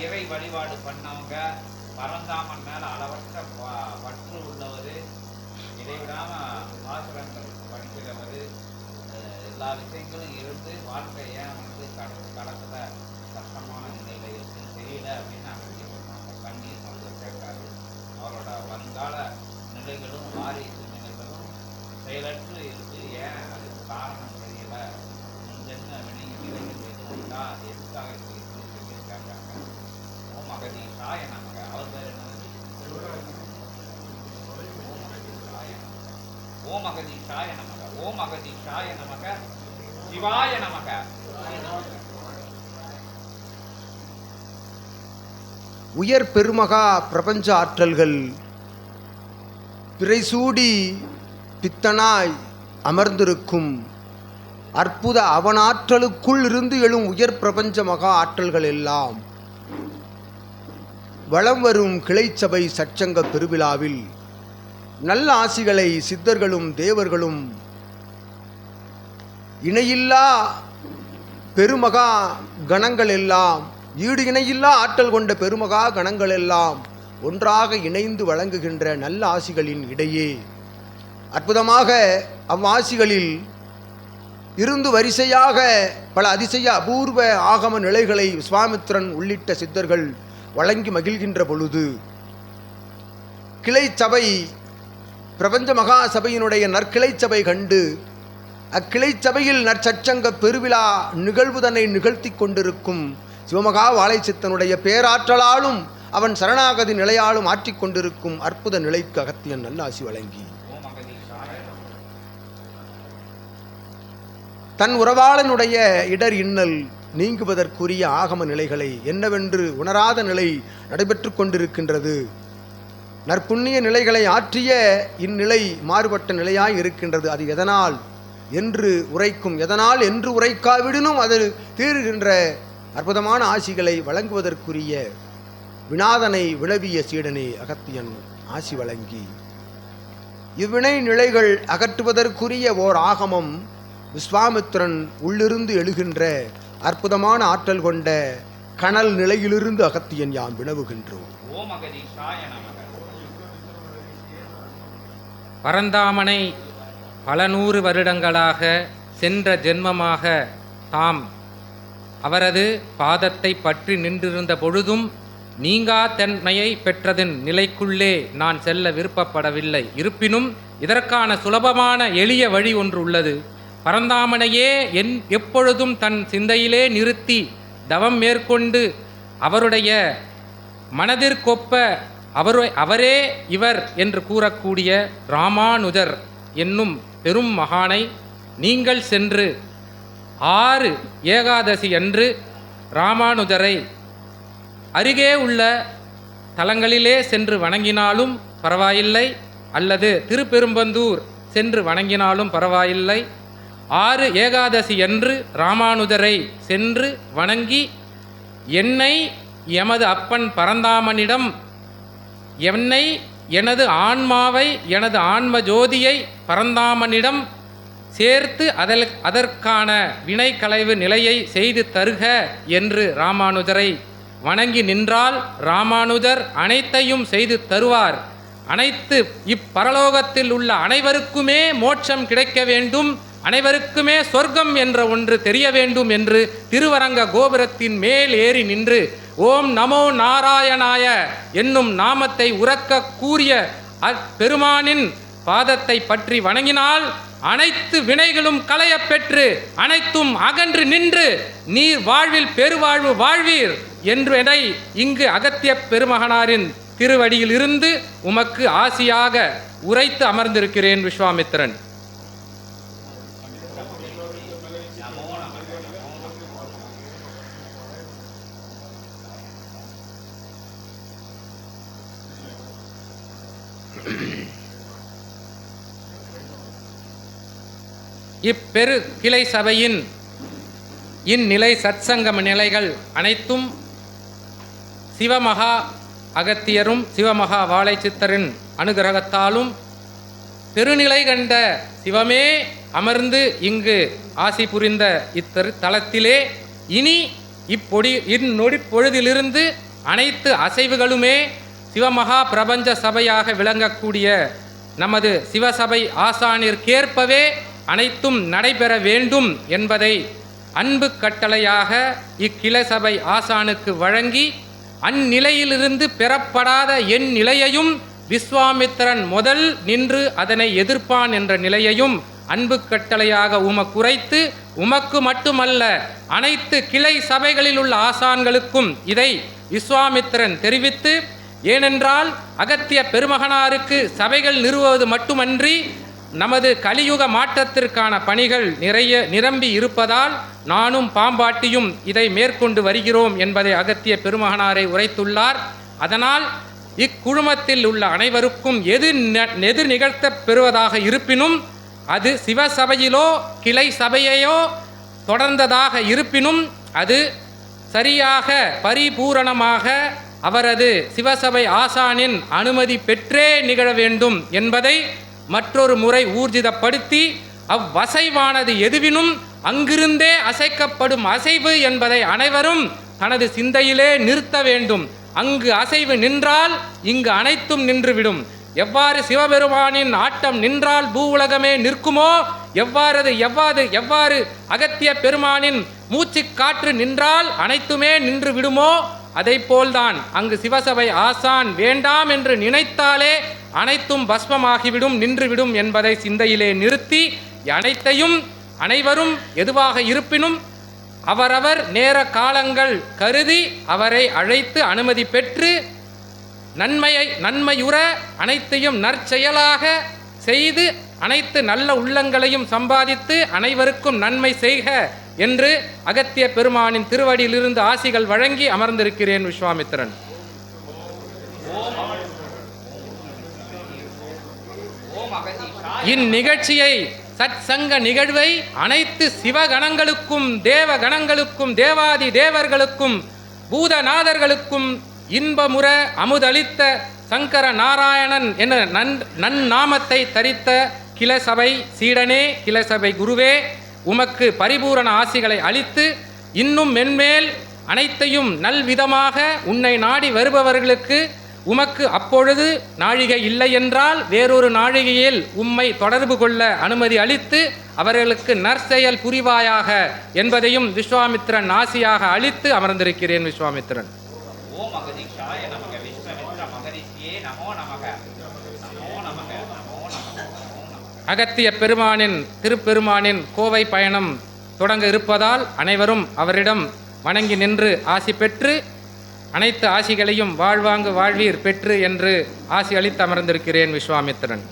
இறை வழிபாடு பண்ணவங்க பரந்தாமன் மேல அளவற்ற பற்று உள்ளவர் இடைவிடாம பாசுரங்கள் படிக்கிறவர் எல்லா விஷயங்களும் இருந்து வாழ்க்கையை வந்து கட கடத்துல கஷ்டமான அகதீஷாய நமக ஓம் அகதீஷாய நமக சிவாய நமக. உயர் பெருமகா பிரபஞ்ச ஆற்றல்கள் பிறைசூடி பித்தனாய் அமர்ந்திருக்கும் அற்புத அவனாற்றலுக்குள் இருந்து எழும் உயர் பிரபஞ்ச மகா ஆற்றல்கள் எல்லாம் வலம் வரும் கிளைச்சபை சச்சங்க பெருவிழாவில் நல்ல ஆசிகளை சித்தர்களும் தேவர்களும் இணையில்லா பெருமகா கணங்கள் எல்லாம் ஈடு இணையில்லா ஆற்றல் கொண்ட பெருமகா கணங்கள் எல்லாம் ஒன்றாக இணைந்து வழங்குகின்ற நல்ல ஆசிகளின் இடையே. அற்புதமாக அவ்வாசிகளில் இருந்து வரிசையாக பல அதிசய அபூர்வ ஆகம நிலைகளை விஸ்வாமித்திரன் உள்ளிட்ட சித்தர்கள் வழங்கி மகிழ்கின்ற பொழுது கிளை சபை பிரபஞ்ச மகா சபையினுடைய நற்கிளை சபை கண்டு அக்கிளை சபையில் நற்சச்சங்க பெருவிழா நிகழ்வுதனை நிகழ்த்தி கொண்டிருக்கும் சிவமகா வாழைச்சித்தனுடைய பேராற்றலாலும் அவன் சரணாகதி நிலையாலும் ஆற்றிக்கொண்டிருக்கும் அற்புத நிலைக்கு அகத்தியன் நல்லாசி வழங்கி. தன் உறவாளனுடைய இடர் இன்னல் நீங்குவதற்குரிய ஆகம நிலைகளை என்னவென்று உணராத நிலை நடைபெற்று கொண்டிருக்கின்றது. நற்புண்ணிய நிலைகளை ஆற்றிய இந்நிலை மாறுபட்ட நிலையாய் இருக்கின்றது. அது எதனால்? என்று உரைக்கும் எதனால் என்று உரைக்காவிடனும் அது தீருகின்ற அற்புதமான ஆசிகளை வழங்குவதற்குரிய வினாதனை விளவிய சீடனே அகத்தியன் ஆசி வழங்கி. இவ்வினை நிலைகள் அகற்றுவதற்குரிய ஓர் ஆகமம் விஸ்வாமித்திரன் உள்ளிருந்து எழுகின்ற அற்புதமான ஆற்றல் கொண்ட கனல் நிலையிலிருந்து அகத்தியன் யாம் வினவுகின்றோம். ஓம் அகதீஷாய நமக. பரந்தாமனை பல நூறு வருடங்களாக சென்ற ஜென்மமாக தாம் அவரது பாதத்தை பற்றி நின்றிருந்த பொழுதும் நீங்கா தன்மையை பெற்றதன் நிலைக்குள்ளே நான் செல்ல விருப்பப்படவில்லை. இருப்பினும் இதற்கான சுலபமான எளிய வழி ஒன்று உள்ளது. பரந்தாமனையே என் எப்பொழுதும் தன் சிந்தையிலே நிறுத்தி தவம் மேற்கொண்டு அவருடைய மனதிற்கொப்ப அவரு அவரே இவர் என்று கூறக்கூடிய ராமானுஜர் என்னும் பெரும் மகானை நீங்கள் சென்று ஆறு ஏகாதசி அன்று ராமானுஜரை அருகே உள்ள தலங்களிலே சென்று வணங்கினாலும் பரவாயில்லை அல்லது திருப்பெரும்பந்தூர் சென்று வணங்கினாலும் பரவாயில்லை. ஆறு ஏகாதசி என்று ராமானுஜரை சென்று வணங்கி என்னை எமது அப்பன் பரந்தாமனிடம் என்னை எனது ஆன்மாவை எனது ஆன்ம ஜோதியை பரந்தாமனிடம் சேர்த்து அதல் அதற்கான வினை நிலையை செய்து தருக என்று ராமானுஜரை வணங்கி நின்றால் ராமானுஜர் அனைத்தையும் செய்து தருவார். அனைத்து இப்பரலோகத்தில் உள்ள அனைவருக்குமே மோட்சம் கிடைக்க வேண்டும் அனைவருக்குமே சொர்க்கம் என்ற ஒன்று தெரிய வேண்டும் என்று திருவரங்க கோபுரத்தின் மேல் ஏறி நின்று ஓம் நமோ நாராயணாய என்னும் நாமத்தை உறக்க கூறிய அப்பெருமானின் பாதத்தை பற்றி வணங்கினால் அனைத்து வினைகளும் களையப் பெற்று அனைத்தும் அகன்று நின்று நீர் வாழ்வில் பெருவாழ்வு வாழ்வீர் என்று இங்கு அகத்திய பெருமகனாரின் திருவடியில் இருந்து உமக்கு ஆசியாக உரைத்து அமர்ந்திருக்கிறேன் விஸ்வாமித்திரன். இப்பெரு கிளை சபையின் இந்நிலை சத்சங்கம் நிலைகள் அனைத்தும் சிவமகா அகத்தியரும் சிவமகா வாழைச்சித்தரின் அனுகிரகத்தாலும் பெருநிலை கண்ட சிவமே அமர்ந்து இங்கு ஆசி புரிந்த இத்தரு தலத்திலே இனி இப்பொடி இந்நொடி பொழுதிலிருந்து அனைத்து அசைவுகளுமே சிவமகா பிரபஞ்ச சபையாக விளங்கக்கூடிய நமது சிவசபை ஆசானிற்கேற்பவே அனைத்தும் நடைபெற வேண்டும் என்பதை அன்பு கட்டளையாக இக்கிளை சபை ஆசானுக்கு வழங்கி அந்நிலையிலிருந்து பெறப்படாத என் நிலையையும் விஸ்வாமித்திரன் முதல் நின்று அதனை எதிர்ப்பான் என்ற நிலையையும் அன்பு கட்டளையாக உமக்குரைத்து உமக்கு மட்டுமல்ல அனைத்து கிளை சபைகளில் உள்ள ஆசான்களுக்கும் இதை விஸ்வாமித்திரன் தெரிவித்து ஏனென்றால் அகத்திய பெருமகனாருக்கு சபைகள் நிறுவுவது மட்டுமன்றி நமது கலியுக மாற்றத்திற்கான பணிகள் நிறைய நிரம்பி இருப்பதால் நானும் பாம்பாட்டியும் இதை மேற்கொண்டு வருகிறோம் என்பதை அகத்திய பெருமகனாரை உரைத்துள்ளார். அதனால் இக்குழுமத்தில் உள்ள அனைவருக்கும் எது ந- எது நிகழ்த்தப் பெறுவதாக இருப்பினும் அது சிவசபையிலோ கிளை சபையையோ தொடர்ந்ததாக இருப்பினும் அது சரியாக பரிபூரணமாக அவரது சிவசபை ஆசானின் அனுமதி பெற்றே நிகழ வேண்டும் என்பதை மற்றொரு முறை ஊர்ஜிதப்படுத்தி அவ்வசைவானது எதுவினும் அங்கிருந்தே அசைக்கப்படும் அசைவு என்பதை அனைவரும் தனது சிந்தையிலே நிறுத்த வேண்டும். அங்கு அசைவு நின்றால் இங்கு அனைத்தும் நின்றுவிடும். எவ்வாறு சிவபெருமானின் ஆட்டம் நின்றால் பூ உலகமே நிற்குமோ எவ்வாறு எவ்வாறு எவ்வாறு அகத்திய பெருமானின் மூச்சு காற்று நின்றால் அனைத்துமே நின்று விடுமோ அதை போல்தான் அங்கு சிவசபை ஆசான் வேண்டாம் என்று நினைத்தாலே அனைத்தும் பஸ்மமாகிவிடும் நின்றுவிடும் என்பதை சிந்தையிலே நிறுத்தி அனைத்தையும் அனைவரும் எதுவாக இருப்பினும் அவரவர் நேர காலங்கள் கருதி அவரை அழைத்து அனுமதி பெற்று நன்மையை நன்மையுற அனைத்தையும் நற்செயலாக செய்து அனைத்து நல்ல உள்ளங்களையும் சம்பாதித்து அனைவருக்கும் நன்மை செய்க என்று அகத்திய பெருமானின் திருவடியிலிருந்து ஆசிகள் வழங்கி அமர்ந்திருக்கிறேன் விஸ்வாமித்திரன். இந்நிகழ்ச்சியை சத் இந்நிகழ்ச்சியை நிகழ்வை அனைத்து சிவகணங்களுக்கும் தேவ கணங்களுக்கும் தேவாதி தேவர்களுக்கும் பூதநாதர்களுக்கும் இன்பமுற அமுதளித்த சங்கர நாராயணன் என நன் நன்னாமத்தை தரித்த கிளசபை சீடனே கிளசபை குருவே உமக்கு பரிபூரண ஆசிகளை அளித்து இன்னும் மென்மேல் அனைத்தையும் நல்விதமாக உன்னை நாடி வருபவர்களுக்கு உமக்கு அப்பொழுது நாழிகை இல்லை என்றால் வேறொரு நாழிகையில் உம்மை தொடர்பு கொள்ள அனுமதி அளித்து அவர்களுக்கு நற்செயல் புரிவாயாக என்பதையும் விஸ்வாமித்திரன் ஆசியாக அளித்து அமர்ந்திருக்கிறேன் விஸ்வாமித்திரன். ஓம் அகதீஷாய விஸ்வமித்ர மகரிஷியே நமோ நமக நமோ நமக நமோ நமக நமோ நமக அகத்திய பெருமானின் திருப்பெருமானின் கோவை பயணம் தொடங்க இருப்பதால் அனைவரும் அவரிடம் வணங்கி நின்று ஆசி பெற்று அனைத்து ஆசிகளையும் வாழ்வாங்கு வாழ்வீர் பெற்று என்று ஆசி அளித்து அமர்ந்திருக்கிறேன் விஸ்வாமித்திரன்.